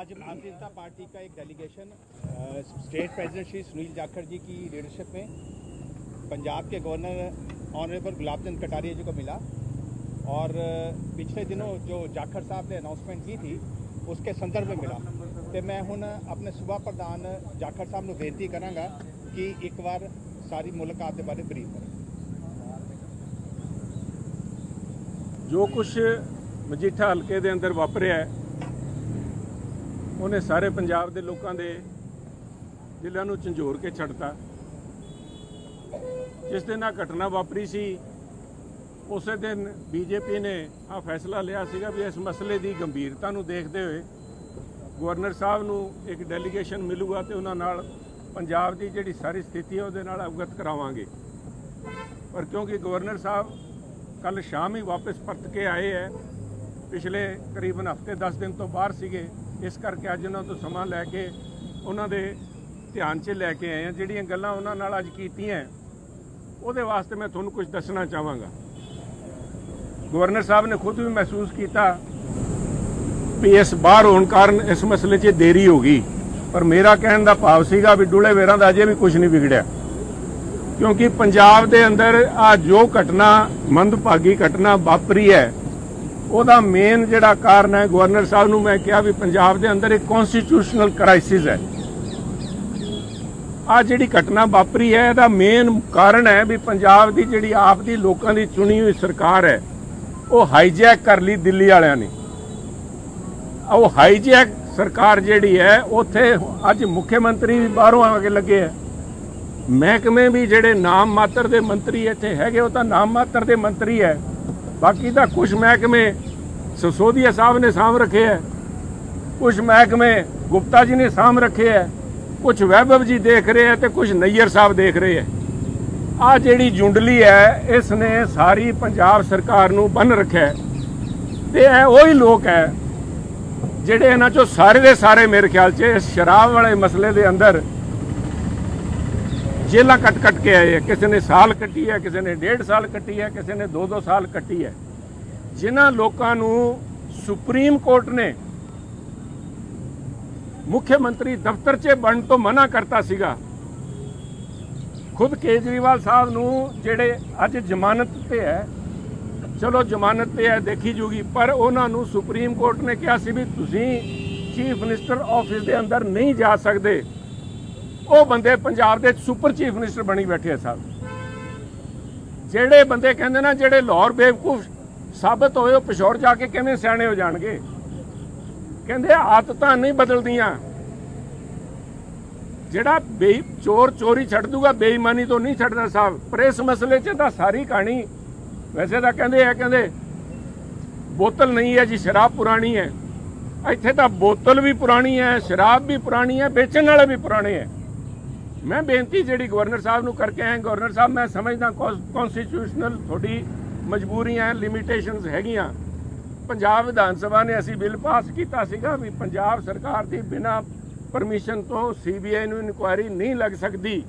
आज भारतीय जनता पार्टी का एक डेलीगेशन अ, स्टेट प्रेसिडेंट श्री सुनील जाखड़ जी की लीडरशिप में पंजाब के गवर्नर ऑनरेबल गुलाब चंद कटारिया जी को मिला और अ, पिछले दिनों जो जाखड़ साहब ने अनाउंसमेंट की थी उसके संदर्भ में मिला ਤੇ ਮੈਂ ਹੁਣ ਆਪਣੇ ਸੂਬਾ ਪ੍ਰਧਾਨ ਜਾਖੜ ਸਾਹਿਬ ਨੂੰ ਬੇਨਤੀ ਕਰਾਂਗਾ ਕਿ ਇੱਕ ਵਾਰ ਸਾਰੀ ਮੁਲਾਕਾਤ ਦੇ ਬਾਰੇ ਬਰੀਫ ਕਰੇ ਜੋ ਕੁਝ ਮਜੀਠਾ ਹਲਕੇ ਦੇ ਅੰਦਰ ਵਾਪਰਿਆ ਹੈ, ਉਹਨੇ ਸਾਰੇ ਪੰਜਾਬ ਦੇ ਲੋਕਾਂ ਦੇ ਦਿਲਾਂ ਨੂੰ ਝੰਜੋਰ ਕੇ ਛੱਡਤਾ। ਜਿਸ ਦਿਨ ਆ ਘਟਨਾ ਵਾਪਰੀ ਸੀ, ਉਸੇ ਦਿਨ ਬੀਜੇਪੀ ਨੇ ਆ ਫੈਸਲਾ ਲਿਆ ਸੀਗਾ ਵੀ ਇਸ ਮਸਲੇ ਦੀ ਗੰਭੀਰਤਾ ਨੂੰ ਦੇਖਦੇ ਹੋਏ ਗਵਰਨਰ ਸਾਹਿਬ ਨੂੰ ਇੱਕ ਡੈਲੀਗੇਸ਼ਨ ਮਿਲੂਗਾ ਤੇ ਉਹਨਾਂ ਨਾਲ ਪੰਜਾਬ ਦੀ ਜਿਹੜੀ ਸਾਰੀ ਸਥਿਤੀ ਹੈ, ਉਹਦੇ ਨਾਲ ਅਵਗਤ ਕਰਾਵਾਂਗੇ। ਪਰ ਕਿਉਂਕਿ ਗਵਰਨਰ ਸਾਹਿਬ ਕੱਲ ਸ਼ਾਮ ਹੀ ਵਾਪਸ ਪਰਤ ਕੇ ਆਏ ਹੈ, ਪਿਛਲੇ ਕਰੀਬਨ ਹਫ਼ਤੇ 10 ਦਿਨ ਤੋਂ ਬਾਹਰ ਸੀਗੇ ਇਸ ਕਰਕੇ ਅੱਜ ਉਹਨਾਂ ਤੋਂ ਸਮਾਂ ਲੈ ਕੇ ਉਹਨਾਂ ਦੇ ਧਿਆਨ 'ਚ ਲੈ ਕੇ ਆਏ ਆ ਜਿਹੜੀਆਂ ਗੱਲਾਂ ਉਹਨਾਂ ਨਾਲ ਅੱਜ ਕੀਤੀਆਂ ਉਹਦੇ ਵਾਸਤੇ ਮੈਂ ਤੁਹਾਨੂੰ ਕੁਝ ਦੱਸਣਾ ਚਾਹਾਂਗਾ। ਗਵਰਨਰ ਸਾਹਿਬ ਨੇ ਖੁਦ ਵੀ ਮਹਿਸੂਸ ਕੀਤਾ, ਵੀ ਇਸ ਬਾਹਰ ਹੋਣ ਕਾਰਨ ਇਸ ਮਸਲੇ 'ਚ ਦੇਰੀ ਹੋ ਗਈ। ਪਰ ਮੇਰਾ ਕਹਿਣ ਦਾ ਭਾਵ ਸੀਗਾ ਵੀ ਡੁੱਲੇ ਵੇਰਾਂ ਦਾ ਅਜੇ ਵੀ ਕੁਝ ਨਹੀਂ ਵਿਗੜਿਆ। ਕਿਉਂਕਿ ਪੰਜਾਬ ਦੇ ਅੰਦਰ ਆ ਜੋ ਘਟਨਾ, ਮੰਦਭਾਗੀ ਘਟਨਾ ਵਾਪਰੀ ਹੈ ਉਹਦਾ ਮੇਨ ਜਿਹੜਾ ਕਾਰਨ ਹੈ ਗਵਰਨਰ ਸਾਹਿਬ ਨੂੰ ਮੈਂ ਕਿਹਾ ਵੀ ਪੰਜਾਬ ਦੇ ਅੰਦਰ ਇੱਕ ਕਨਸਟੀਟਿਊਸ਼ਨਲ ਕ੍ਰਾਈਸਿਸ ਹੈ। ਆ ਜਿਹੜੀ ਘਟਨਾ ਵਾਪਰੀ ਹੈ, ਇਹਦਾ ਮੇਨ ਕਾਰਨ ਹੈ ਵੀ ਪੰਜਾਬ ਦੀ ਜਿਹੜੀ ਆਪ ਦੀ ਲੋਕਾਂ ਦੀ ਚੁਣੀ ਹੋਈ ਸਰਕਾਰ ਹੈ, ਉਹ ਹਾਈਜੈਕ ਕਰ ਲਈ ਦਿੱਲੀ ਵਾਲਿਆਂ ਨੇ। ਉਹ ਹਾਈਜੈਕ ਸਰਕਾਰ ਜਿਹੜੀ ਹੈ, ਉੱਥੇ ਅੱਜ ਮੁੱਖ ਮੰਤਰੀ ਵੀ ਬਾਹਰੋਂ ਆ ਕੇ ਲੱਗੇ ਹੈ। ਮਹਿਕਮੇ ਵੀ ਜਿਹੜੇ ਨਾਮ ਮਾਤਰ ਦੇ ਮੰਤਰੀ ਇੱਥੇ ਹੈਗੇ, ਉਹ ਤਾਂ ਨਾਮ ਮਾਤਰ ਦੇ ਮੰਤਰੀ ਹੈ। ਬਾਕੀ ਤਾਂ ਕੁਝ ਮਹਿਕਮੇ ਸਸੋਦੀਆ ਸਾਹਿਬ ਨੇ ਸਾਂਭ ਰੱਖੇ ਹੈ। ਕੁਝ ਮਹਿਕਮੇ ਗੁਪਤਾ ਜੀ ਨੇ ਸਾਂਭ ਰੱਖੇ ਹੈ। ਕੁਝ ਵੈਭਵ ਜੀ ਦੇਖ ਰਹੇ ਹੈ ਤੇ ਕੁਝ ਨਈਅਰ ਸਾਹਿਬ ਦੇਖ ਰਹੇ ਹੈ। ਆ ਜਿਹੜੀ ਜੁੰਡਲੀ ਹੈ, ਇਸ ਨੇ ਸਾਰੀ ਪੰਜਾਬ ਸਰਕਾਰ ਨੂੰ ਬੰਨ ਰੱਖਿਆ ਹੈ। ਤੇ ਇਹ ਉਹੀ ਲੋਕ ਹੈ, ਜਿਹੜੇ ਇਹਨਾਂ ਚੋਂ ਸਾਰੇ ਦੇ ਸਾਰੇ ਮੇਰੇ ਖਿਆਲ 'ਚ ਇਸ ਸ਼ਰਾਬ ਵਾਲੇ ਮਸਲੇ ਦੇ ਅੰਦਰ ਜੇਲਾਂ ਕੱਟ ਕੱਟ ਕੇ ਆਏ ਹੈ। ਕਿਸੇ ਨੇ ਸਾਲ ਕੱਟੀ ਹੈ, ਕਿਸੇ ਨੇ ਡੇਢ ਸਾਲ ਕੱਟੀ ਹੈ, ਕਿਸੇ ਨੇ 2-2 ਸਾਲ ਕੱਟੀ ਹੈ। ਜਿਨ੍ਹਾਂ ਲੋਕਾਂ ਨੂੰ ਸੁਪਰੀਮ ਕੋਰਟ ਨੇ ਮੁੱਖ ਮੰਤਰੀ ਦਫ਼ਤਰ 'ਚ ਬਣਨ ਤੋਂ ਮਨਾ ਕਰਤਾ ਸੀਗਾ। ਖੁਦ ਕੇਜਰੀਵਾਲ ਸਾਹਿਬ ਨੂੰ ਜਿਹੜੇ ਅੱਜ ਜ਼ਮਾਨਤ ਤੇ ਹੈ, ਚਲੋ ਜ਼ਮਾਨਤ ਤੇ ਹੈ ਦੇਖੀ ਜੂਗੀ, ਪਰ ਉਹਨਾਂ ਨੂੰ ਸੁਪਰੀਮ ਕੋਰਟ ਨੇ ਕਿਹਾ ਸੀ ਵੀ ਤੁਸੀਂ ਚੀਫ ਮਿਨਿਸਟਰ ਆਫਿਸ ਦੇ ਅੰਦਰ ਨਹੀਂ ਜਾ ਸਕਦੇ। ਉਹ ਬੰਦੇ ਪੰਜਾਬ ਦੇ ਸੁਪਰ ਚੀਫ ਮਿਨਿਸਟਰ ਬਣੀ ਬੈਠੇ ਆ ਸਾਹਿਬ। ਜਿਹੜੇ ਬੰਦੇ ਕਹਿੰਦੇ ਨਾ, ਜਿਹੜੇ ਲਾਹੌਰ ਬੇਵਕੂਫ ਸਾਬਤ ਹੋਏ ਉਹ ਪਿਸ਼ੌਰ ਜਾ ਕੇ ਕਿਵੇਂ ਸਿਆਣੇ ਹੋ ਜਾਣਗੇ? ਕਹਿੰਦੇ ਆਦਤਾਂ ਨਹੀਂ ਬਦਲਦੀਆਂ। ਜਿਹੜਾ ਬੇ ਚੋਰ ਚੋਰੀ ਛੱਡ ਦੂਗਾ, ਬੇਈਮਾਨੀ ਤੋਂ ਨਹੀਂ ਛੱਡਦਾ ਸਾਹਿਬ। ਪਰ ਇਸ ਮਸਲੇ 'ਚ ਤਾਂ ਸਾਰੀ ਕਹਾਣੀ ਵੈਸੇ ਤਾਂ ਕਹਿੰਦੇ ਆ, ਕਹਿੰਦੇ ਬੋਤਲ ਨਹੀਂ ਹੈ ਜੀ, ਸ਼ਰਾਬ ਪੁਰਾਣੀ ਹੈ। ਇੱਥੇ ਤਾਂ ਬੋਤਲ ਵੀ ਪੁਰਾਣੀ ਹੈ, ਸ਼ਰਾਬ ਵੀ ਪੁਰਾਣੀ ਹੈ, ਵੇਚਣ ਵਾਲੇ ਵੀ ਪੁਰਾਣੇ ਹੈ। ਮੈਂ ਬੇਨਤੀ ਜਿਹੜੀ ਗਵਰਨਰ ਸਾਹਿਬ ਨੂੰ ਕਰਕੇ ਆਇਆ, ਗਵਰਨਰ ਸਾਹਿਬ, ਮੈਂ ਸਮਝਦਾ ਕਨਸਟੀਟਿਊਸ਼ਨਲ ਤੁਹਾਡੀ ਮਜਬੂਰੀਆਂ ਲਿਮਿਟੇਸ਼ਨਸ ਹੈਗੀਆਂ। ਪੰਜਾਬ ਵਿਧਾਨ ਸਭਾ ਨੇ ਅਸੀਂ ਬਿੱਲ ਪਾਸ ਕੀਤਾ ਸੀਗਾ ਵੀ ਪੰਜਾਬ ਸਰਕਾਰ ਦੀ ਬਿਨਾ ਪਰਮਿਸ਼ਨ ਤੋਂ ਸੀਬੀਆਈ ਨੂੰ ਇਨਕੁਆਇਰੀ ਨਹੀਂ ਲੱਗ ਸਕਦੀ।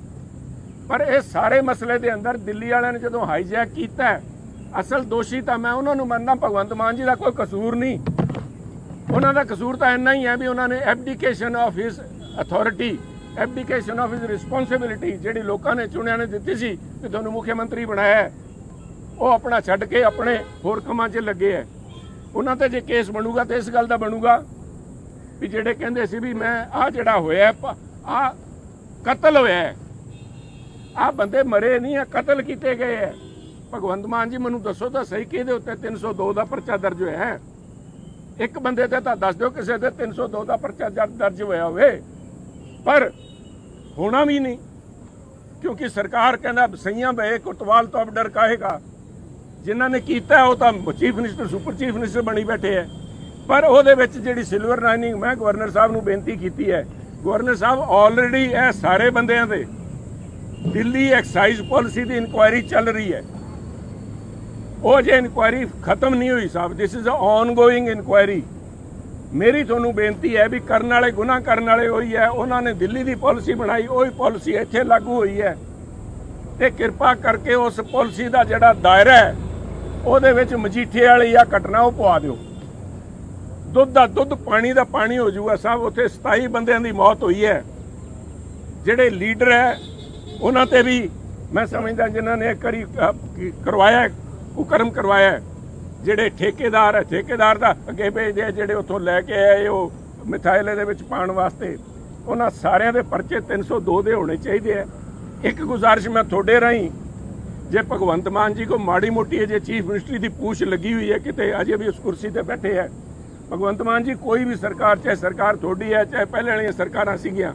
ਪਰ ਇਹ ਸਾਰੇ ਮਸਲੇ ਦੇ ਅੰਦਰ ਦਿੱਲੀ ਵਾਲਿਆਂ ਨੇ ਜਦੋਂ ਹਾਈਜੈਕ ਕੀਤਾ, ਅਸਲ ਦੋਸ਼ੀ ਤਾਂ ਮੈਂ ਉਹਨਾਂ ਨੂੰ ਮੰਨਦਾ, ਭਗਵੰਤ ਮਾਨ ਜੀ ਦਾ ਕੋਈ ਕਸੂਰ ਨਹੀਂ। ਉਹਨਾਂ ਦਾ ਕਸੂਰ ਤਾਂ ਇੰਨਾ ਹੀ ਹੈ ਵੀ ਉਹਨਾਂ ਨੇ abdication of his authority abdication of his responsibility ਜਿਹੜੀ ਲੋਕਾਂ ਨੇ ਚੁਣਿਆ ਨੇ ਦਿੱਤੀ ਸੀ ਕਿ ਤੁਹਾਨੂੰ ਮੁੱਖ ਮੰਤਰੀ ਬਣਾਇਆ ਉਹ ਆਪਣਾ ਛੱਡ ਕੇ ਆਪਣੇ ਹੋਰ ਕੰਮਾਂ 'ਚ ਲੱਗੇ ਹੈ ਉਹਨਾਂ ਤੇ ਜੇ ਕੇਸ ਬਣੂਗਾ ਤੇ ਇਸ ਗੱਲ ਦਾ ਬਣੂਗਾ ਵੀ ਜਿਹੜੇ ਕਹਿੰਦੇ ਸੀ ਵੀ ਮੈਂ ਆ ਜਿਹੜਾ ਹੋਇਆ ਆ ਕਤਲ ਹੋਇਆ ਹੈ ਆ ਬੰਦੇ ਮਰੇ ਨਹੀਂ ਆ ਕਤਲ ਕੀਤੇ ਗਏ ਹੈ ਭਗਵੰਤ ਮਾਨ ਜੀ ਮੈਨੂੰ ਦੱਸੋ ਤਾਂ ਸਹੀ ਕਿਹਦੇ ਉੱਤੇ 302 ਦਾ ਪਰਚਾ ਦਰਜ ਹੋਇਆ ਹੈ ਇੱਕ ਬੰਦੇ ਤੇ ਤਾਂ ਦੱਸ ਦਿਓ ਕਿਸੇ ਤੇ 302 ਦਾ ਪਰਚਾ ਦਰਜ ਹੋਇਆ ਹੋਵੇ। ਪਰ ਹੋਣਾ ਵੀ ਨਹੀਂ, ਕਿਉਂਕਿ ਸਰਕਾਰ ਕਹਿੰਦਾ ਸਈਆਂ ਬਏ, ਕੁਤਵਾਲ ਤੋਂ ਅਬ ਡਰ ਕਾਹੇਗਾ? ਜਿਨ੍ਹਾਂ ਨੇ ਕੀਤਾ ਉਹ ਤਾਂ chief minister, super chief minister ਬਣੀ ਬੈਠੇ ਹੈ। ਪਰ ਉਹਦੇ ਵਿੱਚ ਜਿਹੜੀ ਸਿਲਵਰ ਲਾਈਨਿੰਗ ਮੈਂ ਗਵਰਨਰ ਸਾਹਿਬ ਨੂੰ ਬੇਨਤੀ ਕੀਤੀ ਹੈ, ਗਵਰਨਰ ਸਾਹਿਬ ਆਲਰੇਡੀ ਇਹ ਸਾਰੇ ਬੰਦਿਆਂ ਦੇ ਦਿੱਲੀ ਐਕਸਾਈਜ਼ ਪਾਲਿਸੀ ਦੀ ਇਨਕੁਆਇਰੀ ਚੱਲ ਰਹੀ ਹੈ। ਉਹ ਜੇ ਇਨਕੁਆਇਰੀ ਖਤਮ ਨਹੀਂ ਹੋਈ ਸਾਹਿਬ this is a ongoing inquiry ਮੇਰੀ ਤੁਹਾਨੂੰ ਬੇਨਤੀ ਹੈ ਵੀ ਕਰਨ ਵਾਲੇ ਗੁਨਾਹ ਕਰਨ ਵਾਲੇ ਹੋਈ ਹੈ, ਉਹਨਾਂ ਨੇ ਦਿੱਲੀ ਦੀ ਪਾਲਿਸੀ ਬਣਾਈ, ਉਹੀ ਪਾਲਿਸੀ ਇੱਥੇ ਲਾਗੂ ਹੋਈ ਹੈ। ਤੇ ਕਿਰਪਾ ਕਰਕੇ ਉਸ ਪਾਲਿਸੀ ਦਾ ਜਿਹੜਾ ਦਾਇਰਾ ਹੈ ਉਹਦੇ ਵਿੱਚ ਮਜੀਠੇ ਵਾਲੀ ਆ ਘਟਨਾ ਉਹ ਪਵਾ ਦਿਓ। ਦੁੱਧ ਦਾ ਦੁੱਧ, ਪਾਣੀ ਦਾ ਪਾਣੀ ਹੋ ਜਾਊਗਾ ਸਾਹਿਬ ਉੱਥੇ 27 ਬੰਦਿਆਂ ਦੀ ਮੌਤ ਹੋਈ ਹੈ। ਜਿਹੜੇ ਲੀਡਰ ਹੈ, ਉਹਨਾਂ ਤੇ ਵੀ ਮੈਂ ਸਮਝਦਾ ਜਿਨ੍ਹਾਂ ਨੇ ਕਰੀ ਕਰਵਾਇਆ ਕੁਕਰਮ ਕਰਵਾਇਆ ਜਿਹੜੇ ਠੇਕੇਦਾਰ ਹੈ, ਠੇਕੇਦਾਰ ਦਾ ਅੱਗੇ ਭੇਜਦੇ ਜਿਹੜੇ ਉੱਥੋਂ ਲੈ ਕੇ ਆਏ ਉਹ ਮਿਥਾਇਲੇ ਦੇ ਵਿੱਚ ਪਾਉਣ ਵਾਸਤੇ, ਉਹਨਾਂ ਸਾਰਿਆਂ ਦੇ ਪਰਚੇ 302 ਦੇ ਹੋਣੇ ਚਾਹੀਦੇ ਆ ਇੱਕ ਗੁਜ਼ਾਰਿਸ਼ ਮੈਂ ਤੁਹਾਡੇ ਰਾਹੀਂ ਜੇ ਭਗਵੰਤ ਮਾਨ ਜੀ ਕੋ ਮਾੜੀ ਮੋਟੀ ਅਜੇ ਚੀਫ ਮਿਨਿਸਟਰੀ ਦੀ ਪੂਛ ਲੱਗੀ ਹੋਈ ਹੈ ਕਿਤੇ, ਅਜੇ ਵੀ ਉਸ ਕੁਰਸੀ ਤੇ ਬੈਠੇ ਹੈ। ਭਗਵੰਤ ਮਾਨ ਜੀ ਕੋਈ ਵੀ ਸਰਕਾਰ, ਚਾਹੇ ਸਰਕਾਰ ਤੁਹਾਡੀ ਹੈ, ਚਾਹੇ ਪਹਿਲੇ ਵਾਲੀਆਂ ਸਰਕਾਰਾਂ ਸੀਗੀਆਂ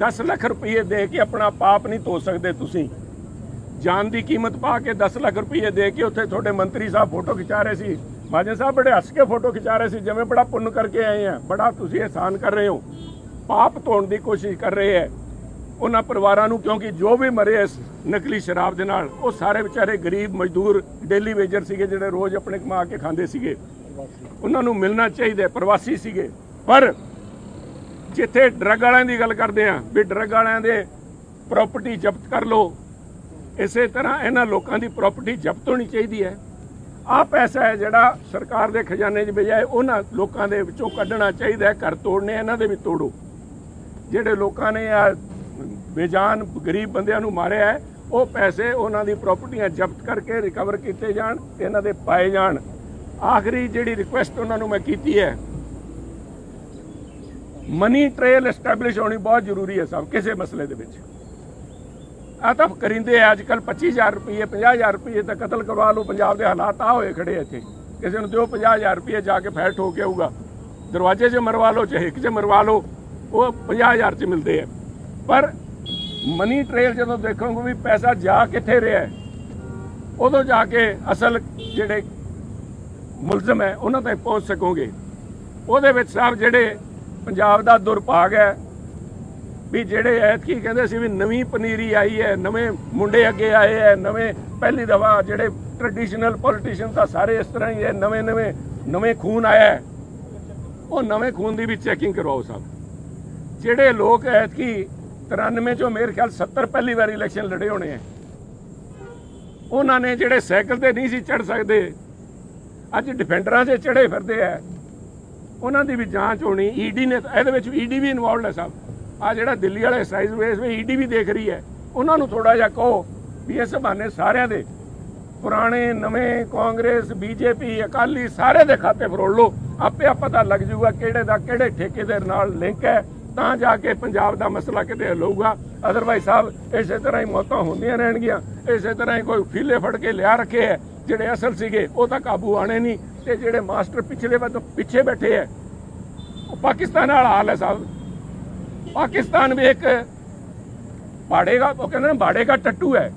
10 ਲੱਖ ਰੁਪਏ ਦੇ ਕੇ ਆਪਣਾ ਪਾਪ ਨਹੀਂ ਧੋ ਸਕਦੇ ਤੁਸੀਂ। ਜਾਨ ਦੀ ਕੀਮਤ ਪਾ ਕੇ 10 ਲੱਖ ਰੁਪਏ ਦੇ ਕੇ ਉੱਥੇ ਤੁਹਾਡੇ ਮੰਤਰੀ ਸਾਹਿਬ ਫੋਟੋ ਖਿਚਾ ਰਹੇ ਸੀ। ਮਾਜਨ ਸਾਹਿਬ ਬੜੇ ਹੱਸ ਕੇ ਫੋਟੋ ਖਿਚਾ ਰਹੇ ਸੀ, ਜਿਵੇਂ ਬੜਾ ਪੁੰਨ ਕਰਕੇ ਆਏ ਆ। ਬੜਾ ਤੁਸੀਂ ਇਹਸਾਨ ਕਰ ਰਹੇ ਹੋ। ਪਾਪ ਧੋਣ ਦੀ ਕੋਸ਼ਿਸ਼ ਕਰ ਰਹੇ ਹੈ। ਉਹਨਾਂ ਪਰਿਵਾਰਾਂ ਨੂੰ, ਕਿਉਂਕਿ ਜੋ ਵੀ ਮਰੇ ਇਸ ਨਕਲੀ ਸ਼ਰਾਬ ਦੇ ਨਾਲ, ਉਹ ਸਾਰੇ ਵਿਚਾਰੇ ਗਰੀਬ, ਮਜ਼ਦੂਰ ਡੇਲੀ ਵੇਜਰ ਸੀਗੇ, ਜਿਹੜੇ ਰੋਜ਼ ਆਪਣੇ ਕਮਾ ਕੇ ਖਾਂਦੇ ਸੀਗੇ। ਉਹਨਾਂ ਨੂੰ ਮਿਲਣਾ ਚਾਹੀਦਾ, ਪ੍ਰਵਾਸੀ ਸੀਗੇ। ਪਰ ਜਿੱਥੇ ਡਰੱਗ ਵਾਲਿਆਂ ਦੀ ਗੱਲ ਕਰਦੇ ਆ ਵੀ ਡਰੱਗ ਵਾਲਿਆਂ ਦੇ ਪ੍ਰਾਪਰਟੀ ਜ਼ਬਤ ਕਰ ਲਓ, ਇਸੇ ਤਰ੍ਹਾਂ ਇਹਨਾਂ ਲੋਕਾਂ ਦੀ ਪ੍ਰਾਪਰਟੀ ਜ਼ਬਤ ਹੋਣੀ ਚਾਹੀਦੀ ਹੈ। ਆਹ ਪੈਸਾ ਹੈ ਜਿਹੜਾ ਸਰਕਾਰ ਦੇ ਖਜ਼ਾਨੇ 'ਚ ਬਜਾਏ ਉਹਨਾਂ ਲੋਕਾਂ ਦੇ ਵਿੱਚੋਂ ਕੱਢਣਾ ਚਾਹੀਦਾ ਹੈ, ਘਰ ਤੋੜਨੇ, ਇਹਨਾਂ ਦੇ ਵੀ ਤੋੜੋ। ਜਿਹੜੇ ਲੋਕਾਂ ਨੇ ਆ ਬੇਜਾਨ ਗਰੀਬ ਬੰਦਿਆਂ ਨੂੰ ਮਾਰਿਆ ਹੈ, ਉਹ ਪੈਸੇ ਉਹਨਾਂ ਦੀ ਪ੍ਰਾਪਰਟੀਆਂ ਜ਼ਬਤ ਕਰਕੇ ਰਿਕਵਰ ਕੀਤੇ ਜਾਣ ਤੇ ਇਹਨਾਂ ਦੇ ਪਾਏ ਜਾਣ। ਆਖਰੀ ਜਿਹੜੀ ਰਿਕੁਐਸਟ ਉਹਨਾਂ ਨੂੰ ਮੈਂ ਕੀਤੀ ਹੈ ਮਨੀ ਟ੍ਰੇਲ ਐਸਟੈਬਲਿਸ਼ ਹੋਣੀ ਬਹੁਤ ਜ਼ਰੂਰੀ ਹੈ ਸਭ, ਕਿਸੇ ਮਸਲੇ ਦੇ ਵਿੱਚ। ਆ ਤਾਂ ਕਰਿੰਦੇ ਆ ਅੱਜ ਕੱਲ 25000 ਰੁਪਏ 50000 ਰੁਪਏ ਤਾਂ ਕਤਲ ਕਰਵਾ ਲਓ, ਪੰਜਾਬ ਦੇ ਹਾਲਾਤ ਆ ਹੋਏ ਖੜੇ ਇੱਥੇ। ਕਿਸੇ ਨੂੰ ਦਿਓ 50000 ਰੁਪਏ ਜਾ ਕੇ ਫੈਟ ਹੋ ਕੇ ਆਊਗਾ। ਦਰਵਾਜ਼ੇ 'ਚ ਮਰਵਾ ਲਓ ਚਾਹੇ ਇੱਕ 'ਚ ਮਰਵਾ ਲਓ, ਉਹ 50000 'ਚ ਮਿਲਦੇ ਆ। ਪਰ ਮਨੀ ਟ੍ਰੇਲ ਜਦੋਂ ਦੇਖੋਗੇ ਵੀ ਪੈਸਾ ਜਾ ਕਿੱਥੇ ਰਿਹਾ ਉਦੋਂ ਜਾ ਕੇ ਅਸਲ ਜਿਹੜੇ ਮੁਲਜ਼ਮ ਹੈ, ਉਹਨਾਂ ਤੱਕ ਪਹੁੰਚ ਸਕੋਗੇ। ਉਹਦੇ ਵਿੱਚ ਸਾਹਿਬ ਜਿਹੜੇ ਪੰਜਾਬ ਦਾ ਦੁਰਭਾਗ ਹੈ, ਵੀ ਜਿਹੜੇ ਐਤਕੀ ਕਹਿੰਦੇ ਸੀ ਵੀ ਨਵੀਂ ਪਨੀਰੀ ਆਈ ਹੈ, ਨਵੇਂ ਮੁੰਡੇ ਅੱਗੇ ਆਏ ਹੈ, ਨਵੇਂ ਪਹਿਲੀ ਦਫਾ ਜਿਹੜੇ ਟ੍ਰੈਡੀਸ਼ਨਲ ਪੋਲੀਟੀਸ਼ੀਅਨ ਤਾਂ ਸਾਰੇ ਇਸ ਤਰ੍ਹਾਂ ਹੀ ਹੈ, ਨਵੇਂ ਨਵੇਂ ਨਵੇਂ ਖੂਨ ਆਇਆ ਉਹ ਨਵੇਂ ਖੂਨ ਦੀ ਵੀ ਚੈਕਿੰਗ ਕਰਵਾਓ ਸਾਹਿਬ ਜਿਹੜੇ ਲੋਕ ਐਤਕੀ 93 ਚੋਂ ਮੇਰੇ ਖਿਆਲ 70 ਪਹਿਲੀ ਵਾਰ ਇਲੈਕਸ਼ਨ ਲੜੇ ਹੋਣੇ ਆ। ਉਹਨਾਂ ਨੇ ਜਿਹੜੇ ਸਾਈਕਲ ਤੇ ਨਹੀਂ ਸੀ ਚੜ ਸਕਦੇ, ਅੱਜ ਡਿਫੈਂਡਰਾਂ 'ਤੇ ਚੜੇ ਫਿਰਦੇ ਆ। ਉਹਨਾਂ ਦੀ ਵੀ ਜਾਂਚ ਹੋਣੀ ਈਡੀ ਨੇ ਇਹਦੇ ਵਿੱਚ ਈਡੀ ਵੀ ਇਨਵੋਲਡ ਹੈ ਸਾਹਿਬ ਆ ਜਿਹੜਾ ਦਿੱਲੀ ਵਾਲਾ ਐਕਸਾਈਜ਼ ਵੇਸ ਵੀ ਈਡੀ ਵੀ ਦੇਖ ਰਹੀ ਹੈ। ਉਹਨਾਂ ਨੂੰ ਥੋੜਾ ਜਿਹਾ ਕਹੋ ਵੀ ਇਸ ਬਹਾਨੇ ਸਾਰਿਆਂ ਦੇ, ਪੁਰਾਣੇ, ਨਵੇਂ ਕਾਂਗਰਸ, ਬੀਜੇਪੀ, ਅਕਾਲੀ, ਸਾਰੇ ਦੇ ਖਾਤੇ ਫਰੋੜ ਲਓ। ਆਪੇ ਆ ਪਤਾ ਲੱਗ ਜਾਊਗਾ ਕਿਹੜੇ ਦਾ ਕਿਹੜੇ ਠੇਕੇ ਦੇ ਨਾਲ ਲਿੰਕ ਹੈ। ਤਾਂ ਜਾ ਕੇ ਪੰਜਾਬ ਦਾ ਮਸਲਾ ਕਿਤੇ ਹੱਲ ਹੋਊਗਾ। ਅਦਰਵਾਈਜ਼ ਸਾਹਿਬ, ਇਸੇ ਤਰ੍ਹਾਂ ਹੀ ਮੌਤਾਂ ਹੁੰਦੀਆਂ ਰਹਿਣਗੀਆਂ। ਇਸੇ ਤਰ੍ਹਾਂ ਹੀ ਕੋਈ ਫੀਲੇ ਫੜ ਕੇ ਲਿਆ ਰੱਖੇ ਹੈ। ਜਿਹੜੇ ਅਸਲ ਸੀਗੇ, ਉਹ ਤਾਂ ਕਾਬੂ ਆਣੇ ਨਹੀਂ। ਤੇ ਜਿਹੜੇ ਮਾਸਟਰ ਪਿਛਲੇ ਵੱਲ ਪਿੱਛੇ ਬੈਠੇ ਹੈ, ਉਹ ਪਾਕਿਸਤਾਨ ਵਾਲਾ ਹਾਲ ਹੈ ਸਾਹਿਬ। ਪਾਕਿਸਤਾਨ ਵੀ ਇੱਕ ਬਾੜੇਗਾ ਉਹ ਕਹਿੰਦੇ ਨੇ ਬਾੜੇਗਾ ਟੱਟੂ ਹੈ।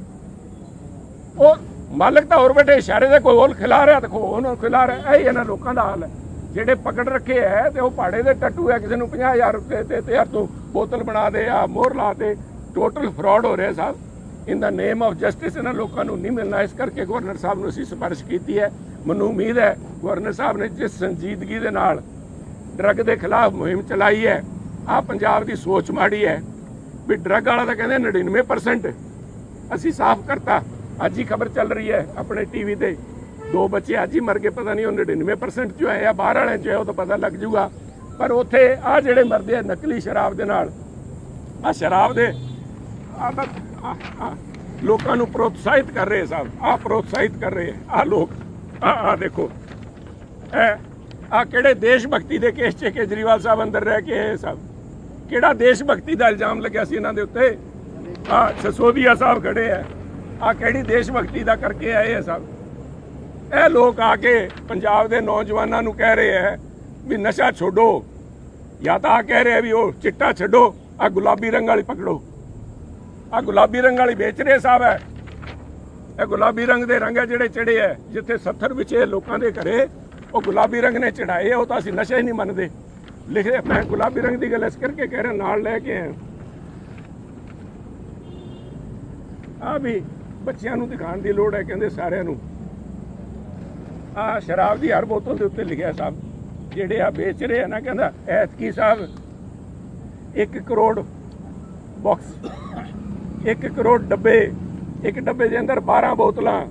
ਉਹ ਮਾਲਕ ਤਾਂ ਹੋਰ ਬੈਠੇ ਇਸ਼ਾਰੇ ਦੇ ਕੋਈ ਹੋਰ ਖਿਲਾ ਰਿਹਾ ਦੇਖੋ ਉਹਨੂੰ ਖਿਲਾ ਰਿਹਾ। ਇਹ ਇਹਨਾਂ ਲੋਕਾਂ ਦਾ ਹਾਲ ਹੈ। ਜਿਹੜੇ ਪਕੜ ਰੱਖੇ ਹੈ ਤੇ ਉਹ ਪਾੜੇ ਦੇ ਟੱਟੂ ਹੈ ਕਿਸੇ ਨੂੰ 50000 ਰੁਪਏ ਤੇ ਤੇ ਯਾਰ ਤੂੰ ਬੋਤਲ ਬਣਾ ਦੇ, ਆ ਮੋਹਰ ਲਾ ਦੇ। ਟੋਟਲ ਫਰਾਡ ਹੋ ਰਿਹਾ ਸਾਹਿਬ ਇਨ ਦਾ ਨੇਮ ਆਫ ਜਸਟਿਸ ਇਹਨਾਂ ਲੋਕਾਂ ਨੂੰ ਨਹੀਂ ਮਿਲਣਾ। ਇਸ ਕਰਕੇ ਗਵਰਨਰ ਸਾਹਿਬ ਨੂੰ ਅਸੀਂ ਸਿਫਾਰਿਸ਼ ਕੀਤੀ ਹੈ ਮੈਨੂੰ ਉਮੀਦ ਹੈ ਗਵਰਨਰ ਸਾਹਿਬ ਨੇ ਜਿਸ ਸੰਜੀਦਗੀ ਦੇ ਨਾਲ ਡਰੱਗ ਦੇ ਖਿਲਾਫ ਮੁਹਿੰਮ ਚਲਾਈ ਹੈ ਆ ਪੰਜਾਬ ਦੀ ਸੋਚ ਮਾੜੀ ਹੈ ਵੀ ਡਰੱਗ ਵਾਲਾ ਤਾਂ ਕਹਿੰਦੇ 99% ਅਸੀਂ ਸਾਫ਼ ਕਰਤਾ। ਅੱਜ ਹੀ ਖਬਰ ਚੱਲ ਰਹੀ ਹੈ ਆਪਣੇ ਟੀਵੀ ਤੇ। ਦੋ ਬੱਚੇ ਅੱਜ ਹੀ ਮਰ ਗਏ, ਪਤਾ ਨਹੀਂ ਉਹ 99% ਚੋਂ ਆਏ ਆ, ਬਾਹਰ ਵਾਲਿਆਂ ਚੋਂ ਆਏ ਉਹ ਤਾਂ ਪਤਾ ਲੱਗ ਜੂਗਾ ਪਰ ਉੱਥੇ ਆ ਜਿਹੜੇ ਮਰਦੇ ਆ ਨਕਲੀ ਸ਼ਰਾਬ ਦੇ ਨਾਲ ਆ ਸ਼ਰਾਬ ਦੇ, ਆਹ- ਲੋਕਾਂ ਨੂੰ ਪ੍ਰੋਤਸਾਹਿਤ ਕਰ ਰਹੇ ਸਾਹਿਬ ਆ ਪ੍ਰੋਤਸਾਹਿਤ ਕਰ ਰਹੇ ਆ ਲੋਕ ਆ ਆ ਦੇਖੋ ਇਹ ਆ ਕਿਹੜੇ ਦੇਸ਼ ਭਗਤੀ ਦੇ ਕੇਸ 'ਚ ਕੇਜਰੀਵਾਲ ਸਾਹਿਬ ਅੰਦਰ ਰਹਿ ਕੇ ਆਏ ਸਭ ਕਿਹੜਾ ਦੇਸ਼ ਭਗਤੀ ਦਾ ਇਲਜ਼ਾਮ ਲੱਗਿਆ ਸੀ ਇਹਨਾਂ ਦੇ ਉੱਤੇ? ਆ ਸਸੋਦੀਆ ਸਾਹਿਬ ਖੜੇ ਆ ਆ ਕਿਹੜੀ ਦੇਸ਼ ਭਗਤੀ ਦਾ ਕਰਕੇ ਆਏ ਆ ਸਭ ਇਹ ਲੋਕ ਆ ਕੇ ਪੰਜਾਬ ਦੇ ਨੌਜਵਾਨਾਂ ਨੂੰ ਕਹਿ ਰਹੇ ਹੈ ਵੀ ਨਸ਼ਾ ਛੋਡੋ। ਜਾਂ ਤਾਂ ਕਹਿ ਰਹੇ ਵੀ ਉਹ ਚਿੱਟਾ ਛੱਡੋ ਆ ਗੁਲਾਬੀ ਰੰਗ ਵਾਲੀ ਪਕੜੋ। ਆ ਗੁਲਾਬੀ ਰੰਗ ਵਾਲੀ ਵੇਚ ਰਹੇ ਸਾਹਿਬ ਹੈ। ਇਹ ਗੁਲਾਬੀ ਰੰਗ ਦੇ ਰੰਗ ਹੈ ਜਿਹੜੇ ਚੜੇ ਹੈ। ਜਿੱਥੇ 70 ਵਿਚੇ ਲੋਕਾਂ ਦੇ ਘਰੇ ਉਹ ਗੁਲਾਬੀ ਰੰਗ ਨੇ ਚੜਾਏ ਉਹ ਤਾਂ ਅਸੀਂ ਨਸ਼ਾ ਹੀ ਨਹੀਂ ਮੰਨਦੇ। ਲਿਖੇ ਮੈਂ ਗੁਲਾਬੀ ਰੰਗ ਦੀ ਗੱਲ ਇਸ ਕਰਕੇ ਕਹਿ ਰਿਹਾ, ਨਾਲ ਲੈ ਕੇ ਆਇਆ। ਆ ਵੀ ਬੱਚਿਆਂ ਨੂੰ ਦਿਖਾਉਣ ਦੀ ਲੋੜ ਹੈ, ਕਹਿੰਦੇ ਸਾਰਿਆਂ ਨੂੰ। ਆ ਸ਼ਰਾਬ ਦੀ ਹਰ ਬੋਤਲ ਦੇ ਉੱਤੇ ਲਿਖਿਆ ਸਾਹਿਬ, ਜਿਹੜੇ ਆ ਵੇਚ ਰਹੇ ਆ ਨਾ, ਕਹਿੰਦਾ ਐਤਕੀ ਸਾਹਿਬ 1 ਕਰੋੜ ਬਾਕਸ 1 ਕਰੋੜ ਡੱਬੇ, ਇੱਕ ਡੱਬੇ ਦੇ ਅੰਦਰ 12 ਬੋਤਲਾਂ।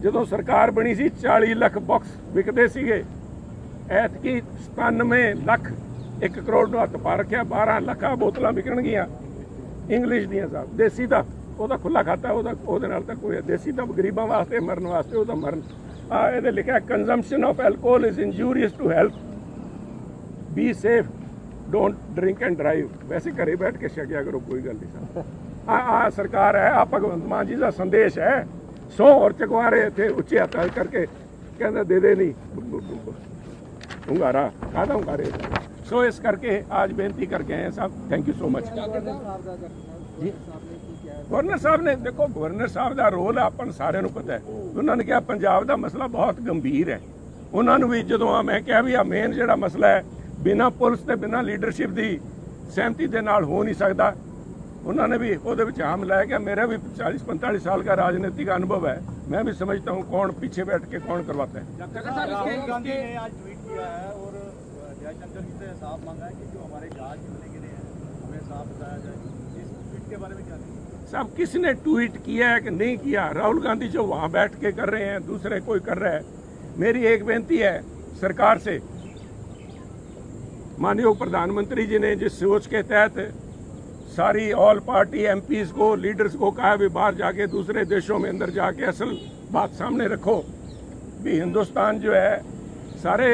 ਜਦੋਂ ਸਰਕਾਰ ਬਣੀ ਸੀ 40 ਲੱਖ ਬਾਕਸ ਵਿਕਦੇ ਸੀਗੇ। ਐਤਕੀ 97 ਲੱਖ 1 ਕਰੋੜ ਨੂੰ ਹੱਥ ਪਾ ਰੱਖਿਆ 12 ਲੱਖਾਂ ਬੋਤਲਾਂ ਵਿਕਣਗੀਆਂ। ਇੰਗਲਿਸ਼ ਦੀਆਂ ਸਾਹਿਬ, ਦੇਸੀ ਦਾ ਉਹਦਾ ਖੁੱਲਾ ਖਾਤਾ, ਉਹਦਾ ਉਹਦੇ ਨਾਲ ਤਾਂ ਕੋਈ ਦੇਸੀ ਤਾਂ ਗਰੀਬਾਂ ਵਾਸਤੇ, ਮਰਨ ਵਾਸਤੇ ਉਹ ਤਾਂ ਮਰਨ। ਇਹਦੇ ਲਿਖਿਆ consumption of alcohol is injurious to health be safe don't drink and drive ਵੈਸੇ ਘਰੇ ਬੈਠ ਕੇ ਛਕਿਆ ਕਰੋ ਕੋਈ ਗੱਲ ਨਹੀਂ ਸਾਹਿਬ ਆ ਆ ਸਰਕਾਰ ਹੈ ਆ ਭਗਵੰਤ ਮਾਨ ਜੀ ਦਾ ਸੰਦੇਸ਼ ਹੈ ਸੋ ਔਰ ਚਕਵਾਰੇ ਇੱਥੇ ਉੱਚੇ ਹੱਥ ਕਰਕੇ ਕਹਿੰਦਾ ਦੇ ਦੇ ਨਹੀਂ ਹੁੰਗਾਰਾ ਕਾਹਦਾ ਹੁੰਗਾਰੇ ਸੋ ਇਸ ਕਰਕੇ ਅੱਜ ਬੇਨਤੀ ਕਰਕੇ ਆਏ ਹਾਂ ਸਾਹਿਬ thank you so much governor ਸਾਹਿਬ ਨੇ ਦੇਖੋ ਗਵਰਨਰ ਸਾਹਿਬ ਦਾ ਰੋਲ ਆਪਾਂ ਨੂੰ ਸਾਰਿਆਂ ਨੂੰ ਪਤਾ ਹੈ ਉਹਨਾਂ ਨੇ ਕਿਹਾ ਪੰਜਾਬ ਦਾ ਮਸਲਾ ਬਹੁਤ ਗੰਭੀਰ ਹੈ ਉਹਨਾਂ ਨੂੰ ਵੀ ਜਦੋਂ ਆ ਮੈਂ ਕਿਹਾ ਵੀ ਆ ਮੇਨ ਜਿਹੜਾ ਮਸਲਾ ਹੈ ਬਿਨਾ ਪੁਲਿਸ ਤੇ ਬਿਨਾ ਲੀਡਰਸ਼ਿਪ ਦੀ ਸਹਿਮਤੀ ਦੇ ਨਾਲ ਹੋ ਨਹੀਂ ਸਕਦਾ ਉਹਨਾਂ ਨੇ ਵੀ ਉਹਦੇ ਵਿੱਚ ਆਮ ਲਾਇਆ ਕਿ मेरा भी 40 45 साल का राजनीतिक अनुभव है मैं भी समझता हूँ कौन पीछे बैठ के कौन करवाता है राहुल गांधी ने आज ट्वीट किया है और जयशंकर जी से साफ़ मांगा है कि जो हमारे जहाज़ मिलने के लिए हमें साफ़ बताया जाए। इस ट्वीट के बारे में क्या सब किसने ट्वीट किया है कि नहीं किया? राहुल गांधी जो वहाँ बैठ के कर रहे हैं, दूसरे कोई कर रहा है? मेरी एक बेनती है सरकार से। माननीय प्रधानमंत्री जी ने जिस सोच के तहत सारी ऑल पार्टी एमपीज को लीडर्स को कहा भी बाहर जाके दूसरे देशों में अंदर जाके असल बात सामने रखो। भी हिंदुस्तान जो है, सारे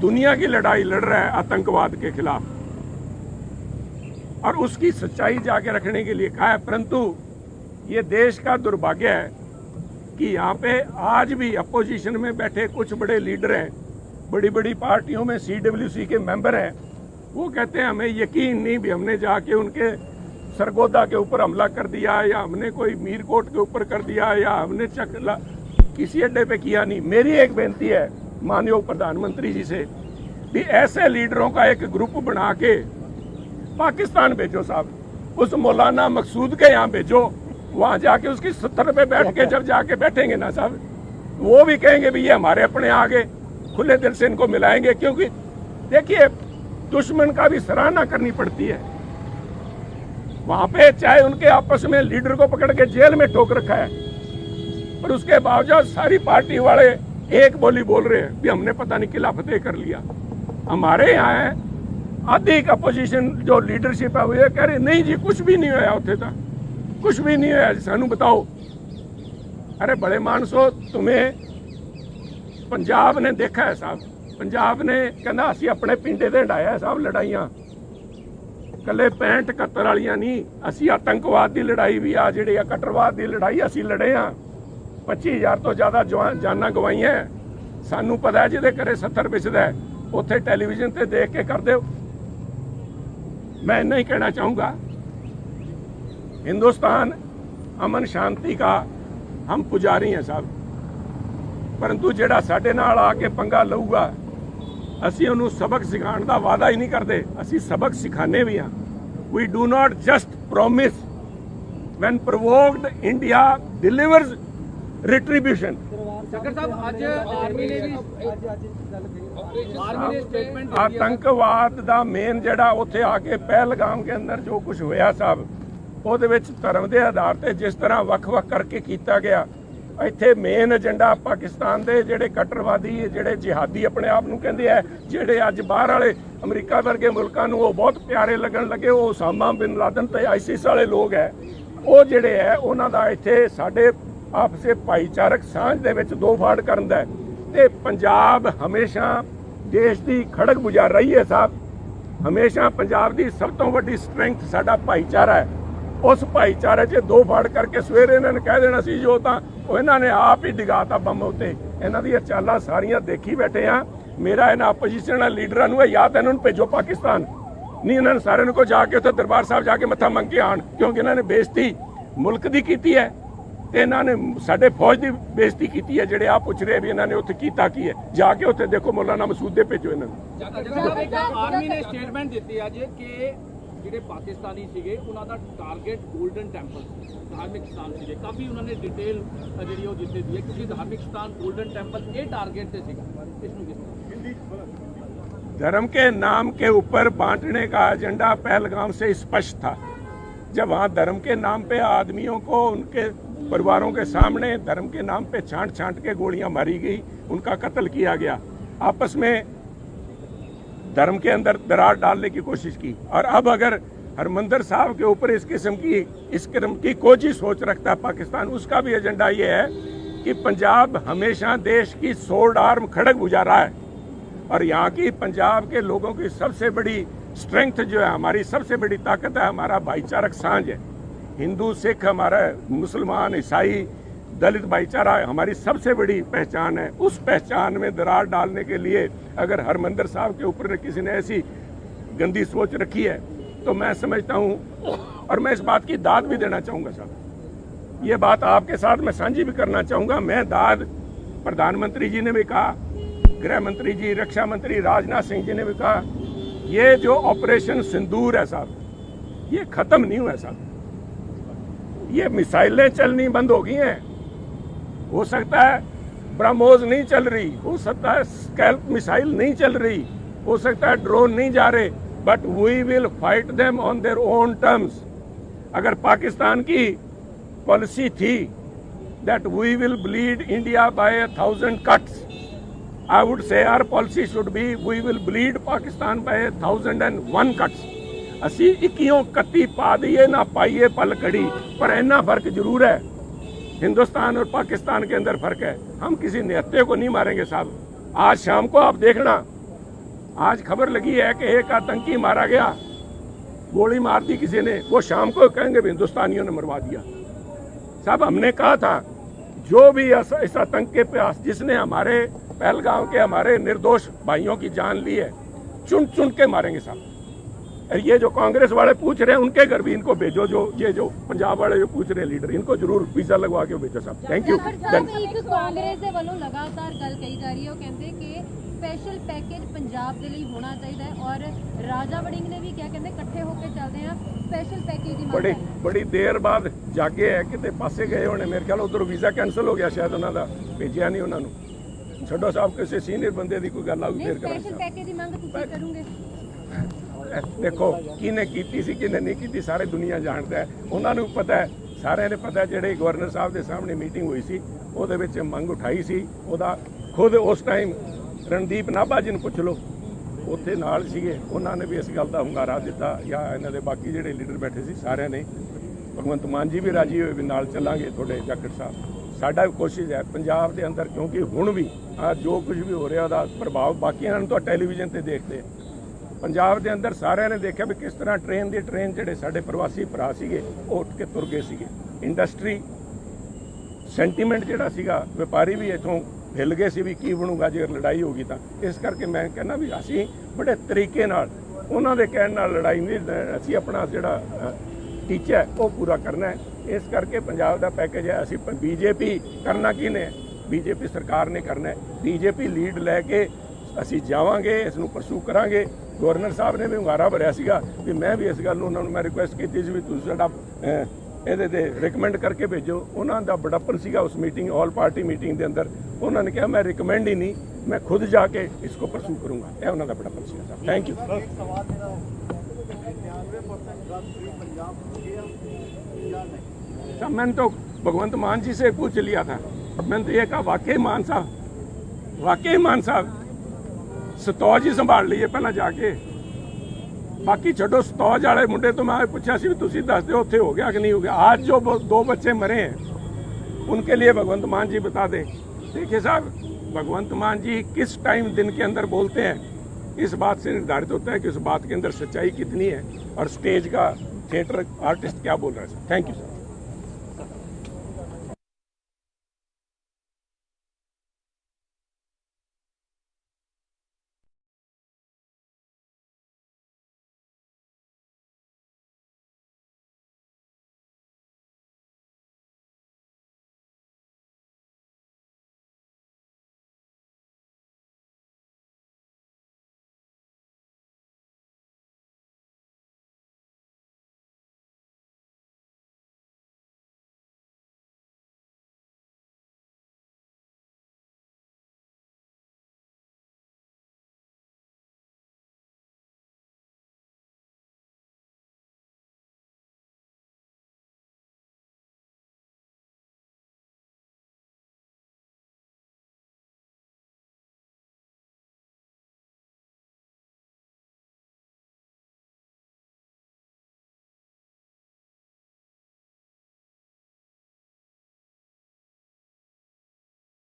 दुनिया की लड़ाई लड़ रहा है आतंकवाद के खिलाफ। और उसकी सच्चाई जाके रखने के लिए कहा है, परंतु ये देश का दुर्भाग्य है कि यहाँ पे आज भी अपोजिशन में बैठे कुछ बड़े लीडर हैं बड़ी बड़ी पार्टियों में सीडब्ल्यूसी के मेंबर हैं। वो कहते हैं, हमें यकीन नहीं भी हमने जाके उनके सरगोदा के ऊपर हमला कर दिया या हमने कोई मीरकोट के ऊपर कर दिया या हमने चकला किसी अड्डे पे किया नहीं। मेरी एक बेनती है माननीय प्रधानमंत्री जी से भी ऐसे लीडरों का एक ग्रुप बना के पाकिस्तान भेजो साहब। उस मौलाना मकसूद के यहाँ भेजो। वहाँ जाके उसकी सत्तर पे बैठ के जब जाके बैठेंगे ना साहब, वो भी कहेंगे भी ये हमारे अपने आगे खुले दिल से इनको मिलाएँगे, क्योंकि देखिए, दुश्मन का भी सराहना करनी पड़ती है। वहाँ पे चाहे उनके आपस में लीडर को पकड़ के जेल में ठोक रखा है, पर उसके बावजूद सारी पार्टी वाले एक बोली बोल रहे हैं भी हमने पता नहीं किला फतेह कर लिया हमारे यहाँ है आधी अपोजिशन जो लीडरशिप है वो ये कह रही नहीं जी कुछ भी नहीं होया उत्थे ਤਾਂ ਕੁਝ ਵੀ ਨਹੀਂ ਹੋਇਆ ਜੀ, ਸਾਨੂੰ ਬਤਾਓ अरे बड़े मानसो तुम्हें ਪੰਜਾਬ ਨੇ ਦੇਖਿਆ ਹੈ ਸਾਹਿਬ ਪੰਜਾਬ ਨੇ ਕਹਿੰਦਾ ਅਸੀਂ ਆਪਣੇ ਪਿੰਡੇ ਤੇ ਢਾਇਆ ਸਾਹਿਬ ਲੜਾਈਆਂ ਕੱਲੇ 65 71 ਵਾਲੀਆਂ ਨਹੀਂ ਅਸੀਂ ਆਤੰਕਵਾਦ ਦੀ ਲੜਾਈ ਵੀ ਆ ਜਿਹੜੀ ਆ ਕਟਰਵਾਦ ਦੀ ਲੜਾਈ ਅਸੀਂ ਲੜੇ ਆ 25000 ਤੋਂ ਜ਼ਿਆਦਾ ਜਵਾਨ ਜਾਨਾਂ ਗਵਾਈਆਂ ਸਾਨੂੰ ਪਤਾ ਹੈ ਜਿਹਦੇ ਘਰੇ 70 ਵਿਸਦਾ ਹੈ ਉੱਥੇ ਟੈਲੀਵਿਜ਼ਨ ਤੇ ਦੇਖ ਕੇ ਕਰ ਦਿਓ मैं नहीं कहना चाहूंगा हिंदुस्तान अमन शांति का हम पुजारी हैं साहब ਪਰੰਤੂ ਜਿਹੜਾ ਸਾਡੇ ਨਾਲ ਆ ਕੇ ਪੰਗਾ ਲਊਗਾ ਅਸੀਂ ਉਹਨੂੰ ਸਬਕ ਸਿਖਾਉਣ ਦਾ ਵਾਅਦਾ ਹੀ ਨਹੀਂ ਕਰਦੇ ਅਸੀਂ ਸਬਕ ਸਿਖਾਣੇ ਵੀ ਹਾਂ we do not just promise when provoked India delivers retribution ਚੱਕਰ ਸਾਹਿਬ ਅੱਜ ਆਰਮੀ ਨੇ ਵੀ ਆਰਮੀ ਨੇ ਸਟੇਟਮੈਂਟ ਆਤੰਕਵਾਦ ਦਾ ਮੇਨ ਜਿਹੜਾ ਉੱਥੇ ਆ ਕੇ ਪਹਿਲਗਾਮ ਦੇ ਅੰਦਰ ਜੋ ਕੁਝ ਹੋਇਆ ਸਾਹਿਬ ਉਹਦੇ ਵਿੱਚ ਧਰਮ ਦੇ ਆਧਾਰ ਤੇ ਜਿਸ ਤਰ੍ਹਾਂ ਵੱਖ-ਵੱਖ ਕਰਕੇ ਕੀਤਾ ਗਿਆ ਇੱਥੇ ਮੇਨ ਏਜੰਡਾ ਪਾਕਿਸਤਾਨ ਦੇ ਜਿਹੜੇ ਕੱਟਰਵਾਦੀ ਜਿਹੜੇ ਜਿਹਾਦੀ ਆਪਣੇ ਆਪ ਨੂੰ ਕਹਿੰਦੇ ਆ ਜਿਹੜੇ ਅੱਜ ਬਾਹਰ ਵਾਲੇ ਅਮਰੀਕਾ ਵਰਗੇ ਮੁਲਕਾਂ ਨੂੰ ਉਹ ਬਹੁਤ ਪਿਆਰੇ ਲੱਗਣ ਲੱਗੇ ਉਹ ਉਸਾਮਾ ਬਿਨ ਲਾਦਨ ਤੇ ਆਈਸਿਸ ਵਾਲੇ ਲੋਕ ਹੈ ਉਹ ਜਿਹੜੇ ਹੈ ਉਹਨਾਂ ਦਾ ਇੱਥੇ ਸਾਡੇ ਆਪਸੇ ਭਾਈਚਾਰਕ ਸਾਂਝ ਦੇ ਵਿੱਚ ਦੋ ਫਾੜ ਕਰਨ ਦਾ ਤੇ ਪੰਜਾਬ ਹਮੇਸ਼ਾ ਦੇਸ਼ ਦੀ ਖੜਕ ਗੁਜ਼ਾਰ ਰਹੀ ਹੈ ਸਾਹਿਬ। ਹਮੇਸ਼ਾ ਪੰਜਾਬ ਦੀ ਸਭ ਤੋਂ ਵੱਡੀ ਸਟਰੈਂਥ ਸਾਡਾ ਭਾਈਚਾਰਾ ਹੈ। ਉਸ ਭਾਈਚਾਰੇ 'ਚ ਦੋ ਫਾੜ ਕਰਕੇ ਸਵੇਰੇ ਇਹਨਾਂ ਨੇ ਕਹਿ ਦੇਣਾ ਸੀ, ਜੋ ਤਾਂ ਉਹ ਇਹਨਾਂ ਨੇ ਆਪ ਹੀ ਡਿਗਾਤਾ ਬੰਮ ਉੱਤੇ। ਇਹਨਾਂ ਦੀਆਂ ਚਾਲਾਂ ਸਾਰੀਆਂ ਦੇਖੀ ਬੈਠੇ ਆ। ਮੇਰਾ ਇਹਨਾਂ ਆਪੋਜੀਸ਼ਨ ਲੀਡਰਾਂ ਨੂੰ ਇਹ ਯਾਦ ਹੈ, ਇਹਨਾਂ ਨੂੰ ਭੇਜੋ ਪਾਕਿਸਤਾਨ। ਨਹੀਂ, ਇਹਨਾਂ ਨੇ ਸਾਰਿਆਂ ਨੂੰ ਕੋ ਜਾ ਕੇ ਉੱਥੇ ਦਰਬਾਰ ਸਾਹਿਬ ਜਾ ਕੇ ਮੱਥਾ ਮੰਗ ਕੇ ਆਣ ਕਿਉਂਕਿ ਇਹਨਾਂ ਨੇ ਬੇਇੱਜ਼ਤੀ ਮੁਲਕ ਦੀ ਕੀਤੀ ਹੈ। ਇਹਨਾਂ ਨੇ ਸਾਡੇ ਫੌਜ ਦੀ ਬੇਇੱਜ਼ਤੀ ਕੀਤੀ ਹੈ ਜਿਹੜੇ ਆ ਪੁੱਛ ਰਹੇ ਵੀ ਇਹਨਾਂ ਨੇ ਉੱਥੇ ਕੀਤਾ ਕੀ ਹੈ। ਜਾ ਕੇ ਉੱਥੇ ਦੇਖੋ ਮੌਲਾਨਾ ਮਸੂਦ ਦੇ ਭੇਜੋ ਇਹਨਾਂ ਨੂੰ। ਆਰਮੀ ਨੇ ਸਟੇਟਮੈਂਟ ਦਿੱਤੀ ਅੱਜ ਕਿ ਜਿਹੜੇ ਪਾਕਿਸਤਾਨੀ ਸੀਗੇ ਉਹਨਾਂ ਦਾ ਟਾਰਗੇਟ 골ਡਨ ਟੈਂਪਲ ਧਾਰਮਿਕ ਸਥਾਨ ਸੀਗੇ। ਕਾਫੀ ਉਹਨਾਂ ਨੇ ਡਿਟੇਲ ਜਿਹੜੀ ਉਹ ਦਿੱਤੀ ਦੀ ਹੈ ਕਿਉਂਕਿ ਧਾਰਮਿਕ ਸਥਾਨ 골ਡਨ ਟੈਂਪਲ ਇਹ ਟਾਰਗੇਟ ਤੇ ਸੀਗਾ। ਇਸ ਨੂੰ धर्म के नाम के ऊपर बांटने का एजेंडा पहलगाम से स्पष्ट था। जब वहाँ धर्म के नाम पे आदमियों को उनके परिवारों के सामने धर्म के नाम पे छांट छांट के गोलियाँ मारी गई, उनका कत्ल किया गया। आपस में धर्म के अंदर दरार डालने की कोशिश की। और अब अगर हरमंदर साहब के ऊपर इस किस्म की, इस किस्म की कोई सोच रखता है पाकिस्तान, उसका भी एजेंडा ये है कि पंजाब हमेशा देश की सोल्ड आर्म खड़ग बुझा रहा है। और यहाँ की पंजाब के लोगों की सबसे बड़ी स्ट्रेंथ जो है, हमारी सबसे बड़ी ताकत है, हमारा भाईचारक साँझ है। हिंदू, सिख, हमारा मुसलमान, ईसाई, दलित भाईचारा हमारी सबसे बड़ी पहचान है। उस पहचान में दरार डालने के लिए अगर हरमंदर साहब के ऊपर किसी ने ऐसी गंदी सोच रखी है तो मैं समझता हूँ और मैं इस बात की दाद भी देना चाहूँगा साहब। ये बात आपके साथ मैं साझी भी करना चाहूँगा। मैं दाद प्रधानमंत्री जी ने भी कहा, गृह मंत्री जी, रक्षा मंत्री राजनाथ सिंह जी ने भी कहा, ये जो ऑपरेशन सिंदूर है साहब, ये खत्म नहीं हुआ साहब। ये मिसाइलें चलनी बंद हो गई हैं हो सकता है ब्रह्मोस नहीं चल रही, हो सकता है स्कैल्प मिसाइल नहीं चल रही, हो सकता है ड्रोन नहीं जा रहे but we will fight them on their own terms अगर पाकिस्तान की पॉलिसी थी that we will bleed India by thousand cuts I would say our policy should be we will bleed Pakistan by thousand and one cuts. ਅਸੀਂ 21 31 ਪਾ ਦਈਏ ਨਾ ਪਾਈਏ ਪਲ ਕੜੀ पर इतना फर्क जरूर है हिंदुस्तान और पाकिस्तान के अंदर फर्क है हम किसी निहत्ते को नहीं मारेंगे साहब आज शाम को आप देखना आज खबर लगी है कि एक आतंकी मारा गया गोली मार दी किसी ने वो शाम को कहेंगे भी हिंदुस्तानियों ने मरवा दिया साहब हमने कहा था जो भी इस इस आतंक के पास जिसने हमारे पहलगांव के हमारे निर्दोष भाइयों की जान ली है चुन चुन के मारेंगे साहब और ये जो कांग्रेस वाले पूछ रहे हैं उनके घर भी इनको भेजो जो ये जो पंजाब वाले जो पूछ रहे हैं लीडर इनको जरूर वीजा लगवा के भेजो साहब थैंक यू ਸਰ ਸਾਹਿਬ ਇੱਕ ਕਾਂਗਰਸ ਦੇ ਵੱਲੋਂ ਲਗਾਤਾਰ ਗੱਲ ਕਹੀ ਜਾ ਰਹੀ ਹੈ ਉਹ ਕਹਿੰਦੇ ਕਿ ਸਪੈਸ਼ਲ ਪੈਕੇਜ ਪੰਜਾਬ ਦੇ ਲਈ ਹੋਣਾ ਚਾਹੀਦਾ ਹੈ ਔਰ ਰਾਜਾ ਵੜਿੰਗ ਨੇ ਵੀ ਕਿਹਾ ਕਹਿੰਦੇ ਇਕੱਠੇ ਹੋ ਕੇ ਚੱਲਦੇ ਆ ਸਪੈਸ਼ਲ ਪੈਕੇਜ ਦੀ ਮੰਗ ਬੜੀ ਹੈ ਬੜੀ ਦੇਰ ਬਾਅਦ ਜਾਗੇ ਹੈ ਕਿਤੇ ਪਾਸੇ ਗਏ ਹੋਣੇ ਮੇਰੇ ਖਿਆਲ ਉਧਰ ਵੀਜ਼ਾ ਕੈਨਸਲ ਹੋ ਗਿਆ ਸ਼ਾਇਦ ਉਹਨਾਂ ਦਾ ਭੇਜਿਆ ਨਹੀਂ ਉਹਨਾਂ ਨੂੰ ਛੱਡੋ ਸਾਹਿਬ ਕਿਸੇ ਸੀਨੀਅਰ ਬੰਦੇ ਦੀ ਕੋਈ ਗੱਲ ਆਊ ਨਹੀਂ ਫੇਰ ਕਰਾਂਗੇ ਸਪੈਸ਼ਲ ਸਾਹਿਬ। ਪੈਕੇਜ ਦੀ ਮੰਗ ਤੁਸੀਂ ਕਰੋਗੇ ਇਹ ਦੇਖੋ, ਕਿਹਨੇ ਕੀਤੀ ਸੀ, ਕਿਹਨੇ ਨਹੀਂ ਕੀਤੀ, ਸਾਰੇ ਦੁਨੀਆ ਜਾਣਦਾ ਹੈ। ਉਹਨਾਂ ਨੂੰ ਪਤਾ ਹੈ, ਸਾਰਿਆਂ ਨੇ ਪਤਾ ਜਿਹੜੇ ਗਵਰਨਰ ਸਾਹਿਬ ਦੇ ਸਾਹਮਣੇ ਮੀਟਿੰਗ ਹੋਈ ਸੀ, ਉਹਦੇ ਵਿੱਚ ਮੰਗ ਉਠਾਈ ਸੀ, ਉਹਦਾ ਖੁਦ ਉਸ ਟਾਈਮ ਰਣਦੀਪ ਨਾਭਾ ਜੀ ਨੂੰ ਪੁੱਛ ਲਓ। ਉੱਥੇ ਨਾਲ ਸੀਗੇ, ਉਹਨਾਂ ਨੇ ਵੀ ਇਸ ਗੱਲ ਦਾ ਹੁੰਗਾਰਾ ਦਿੱਤਾ, ਜਾਂ ਇਹਨਾਂ ਦੇ ਬਾਕੀ ਜਿਹੜੇ ਲੀਡਰ ਬੈਠੇ ਸੀ, ਸਾਰਿਆਂ ਨੇ। ਭਗਵੰਤ ਮਾਨ ਜੀ ਵੀ ਰਾਜੀ ਹੋਏ ਵੀ ਨਾਲ ਚੱਲਾਂਗੇ ਤੁਹਾਡੇ ਜਾਖੜ ਸਾਹਿਬ। ਸਾਡਾ ਵੀ ਕੋਸ਼ਿਸ਼ ਹੈ, ਪੰਜਾਬ ਦੇ ਅੰਦਰ, ਕਿਉਂਕਿ ਹੁਣ ਵੀ, ਆ ਜੋ ਕੁਝ ਵੀ ਹੋ ਰਿਹਾ, ਉਹਦਾ ਪ੍ਰਭਾਵ ਬਾਕੀਆਂ ਨੂੰ ਤਾਂ ਟੈਲੀਵਿਜ਼ਨ ਤੇ ਦੇਖਦੇ ਆ। ਪੰਜਾਬ ਦੇ ਅੰਦਰ ਸਾਰਿਆਂ ਨੇ ਦੇਖਿਆ ਵੀ ਕਿਸ ਤਰ੍ਹਾਂ ਟ੍ਰੇਨ ਦੀ ਟ੍ਰੇਨ ਜਿਹੜੇ ਸਾਡੇ ਪ੍ਰਵਾਸੀ ਭਰਾ ਸੀਗੇ, ਉਹ ਉੱਠ ਕੇ ਤੁਰ ਗਏ ਸੀਗੇ। ਇੰਡਸਟਰੀ ਸੈਂਟੀਮੈਂਟ ਜਿਹੜਾ ਸੀਗਾ, ਵਪਾਰੀ ਵੀ ਇਥੋਂ ਹਿੱਲ ਗਏ ਸੀ ਵੀ ਕੀ ਬਣੂਗਾ, ਜੇ ਲੜਾਈ ਹੋਗੀ ਤਾਂ। ਇਸ ਕਰਕੇ ਮੈਂ ਕਹਿੰਦਾ ਵੀ ਅਸੀਂ ਬੜੇ ਤਰੀਕੇ ਨਾਲ, ਉਹਨਾਂ ਦੇ ਕਹਿਣ ਨਾਲ ਲੜਾਈ ਨਹੀਂ, ਅਸੀਂ ਆਪਣਾ ਜਿਹੜਾ ਟੀਚਾ ਉਹ ਪੂਰਾ ਕਰਨਾ ਹੈ। ਇਸ ਕਰਕੇ ਪੰਜਾਬ ਦਾ ਪੈਕੇਜ ਹੈ, ਅਸੀਂ ਬੀਜੇਪੀ ਕਰਨਾ ਕੀ ਕਿਹਨੇ ਬੀਜੇਪੀ ਸਰਕਾਰ ਨੇ ਕਰਨਾ ਹੈ। ਬੀਜੇਪੀ ਲੀਡ ਲੈ ਕੇ ਅਸੀਂ ਜਾਵਾਂਗੇ ਇਸ ਨੂੰ ਪਰਸੂ ਕਰਾਂਗੇ। ਗਵਰਨਰ ਸਾਹਿਬ ਨੇ ਵੀ ਹੁੰਗਾਰਾ ਭਰਿਆ ਸੀਗਾ ਵੀ ਮੈਂ ਵੀ ਇਸ ਗੱਲ ਨੂੰ ਉਹਨਾਂ ਨੂੰ ਮੈਂ ਰਿਕੁਐਸਟ ਕੀਤੀ ਸੀ ਵੀ ਤੁਸੀਂ ਸਾਡਾ ਇਹਦੇ ਤੇ ਰਿਕਮੈਂਡ ਕਰਕੇ ਭੇਜੋ। ਉਹਨਾਂ ਦਾ ਬੜਾਪਨ ਸੀਗਾ ਉਸ ਮੀਟਿੰਗ ਆਲ ਪਾਰਟੀ ਮੀਟਿੰਗ ਦੇ ਅੰਦਰ। ਉਹਨਾਂ ਨੇ ਕਿਹਾ ਮੈਂ ਰਿਕਮੈਂਡ ਹੀ ਨਹੀਂ ਮੈਂ ਖੁਦ ਜਾ ਕੇ ਇਸ ਕੋ ਪਰਸੂ ਕਰੂੰਗਾ। ਇਹ ਉਹਨਾਂ ਦਾ ਬੜਾਪਨ ਸੀਗਾ ਥੈਂਕ ਯੂ सब मैंने तो भगवंत मान जी से पूछ लिया था मैंने तो ये कहा वाकई मान साहब वाकई ਮਾਨ ਸਾਹਿਬ ਸਤੌਜ ਹੀ ਸੰਭਾਲ ਲਈਏ ਪਹਿਲਾਂ ਜਾ ਕੇ ਬਾਕੀ ਛੱਡੋ ਸਤੌਜ ਵਾਲੇ ਮੁੰਡੇ ਤੋਂ ਮੈਂ ਪੁੱਛਿਆ ਸੀ ਵੀ ਤੁਸੀਂ ਦੱਸ ਦਿਓ ਉੱਥੇ ਹੋ ਗਿਆ ਕਿ नहीं हो गया आज जो वो दो बच्चे मरे हैं उनके लिए भगवंत मान जी बता दें देखिए साहब भगवंत मान जी किस टाइम दिन के अंदर बोलते हैं इस बात से निर्धारित होता है कि उस बात के अंदर सच्चाई कितनी है और स्टेज का थिएटर आर्टिस्ट क्या बोल रहा है थैंक यू सर